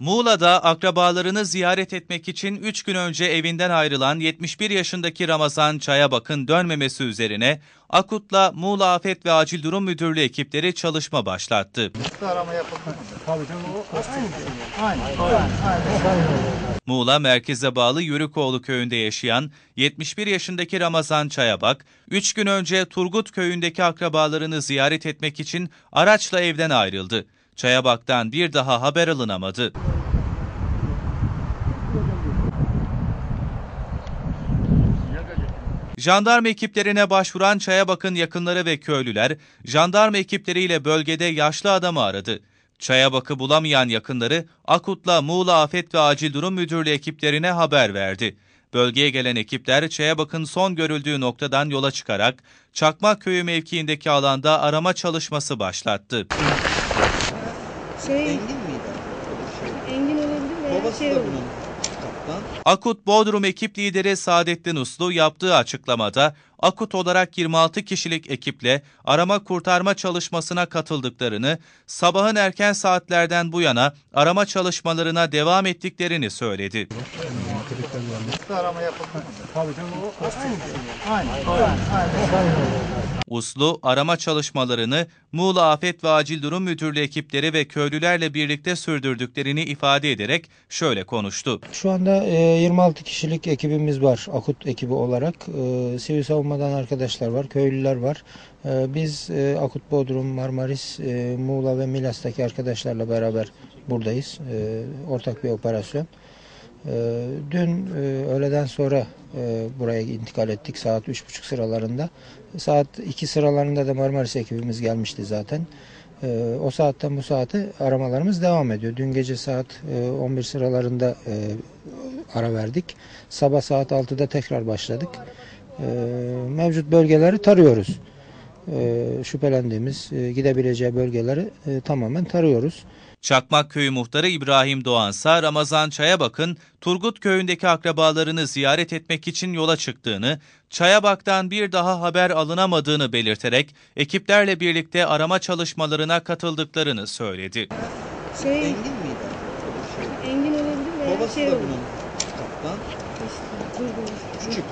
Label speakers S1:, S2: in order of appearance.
S1: Muğla'da akrabalarını ziyaret etmek için 3 gün önce evinden ayrılan 71 yaşındaki Ramazan Çayabak'ın dönmemesi üzerine Akut'la Muğla Afet ve Acil Durum Müdürlüğü ekipleri çalışma başlattı. Muğla merkeze bağlı Yörükoğlu köyünde yaşayan 71 yaşındaki Ramazan Çayabak, 3 gün önce Turgut köyündeki akrabalarını ziyaret etmek için araçla evden ayrıldı. Çayabak'tan bir daha haber alınamadı. Jandarma ekiplerine başvuran Çayabak'ın yakınları ve köylüler, jandarma ekipleriyle bölgede yaşlı adamı aradı. Çayabak'ı bulamayan yakınları Akut'la Muğla Afet ve Acil Durum Müdürlüğü ekiplerine haber verdi. Bölgeye gelen ekipler Çayabak'ın son görüldüğü noktadan yola çıkarak Çakmak Köyü mevkiindeki alanda arama çalışması başlattı.
S2: Şey,
S3: Engin miydi? Şey,
S2: Engin olabilir veya
S3: babası
S2: şey
S3: da
S2: olabilir.
S3: bunun kaptan.
S1: Akut Bodrum ekip lideri Saadettin Uslu yaptığı açıklamada Akut olarak 26 kişilik ekiple arama kurtarma çalışmasına katıldıklarını, sabahın erken saatlerden bu yana arama çalışmalarına devam ettiklerini söyledi. Uslu arama çalışmalarını Muğla Afet ve Acil Durum Müdürlüğü ekipleri ve köylülerle birlikte sürdürdüklerini ifade ederek şöyle konuştu.
S4: Şu anda e, 26 kişilik ekibimiz var Akut ekibi olarak. E, Sivil savunmadan arkadaşlar var, köylüler var. E, Biz e, Akut Bodrum, Marmaris, e, Muğla ve Milas'taki arkadaşlarla beraber buradayız. E, Ortak bir operasyon. E, Dün e, öğleden sonra e, buraya intikal ettik saat 3.30 sıralarında. Saat 2 sıralarında da Marmaris ekibimiz gelmişti zaten. E, O saatten bu saate aramalarımız devam ediyor. Dün gece saat e, 11 sıralarında e, ara verdik. Sabah saat 6'da tekrar başladık. E, Mevcut bölgeleri tarıyoruz. E, Şüphelendiğimiz e, gidebileceği bölgeleri e, tamamen tarıyoruz.
S1: Çakmak Köyü muhtarı İbrahim Doğansa Ramazan Çayabak'ın Turgut köyündeki akrabalarını ziyaret etmek için yola çıktığını, Çayabak'tan bir daha haber alınamadığını belirterek ekiplerle birlikte arama çalışmalarına katıldıklarını söyledi.
S2: Şey,
S3: Engin miydi?
S2: Engin olabilir veya
S3: babası
S2: şey
S3: da bunun kaptan.
S2: İşte, dur, dur.
S3: Küçük.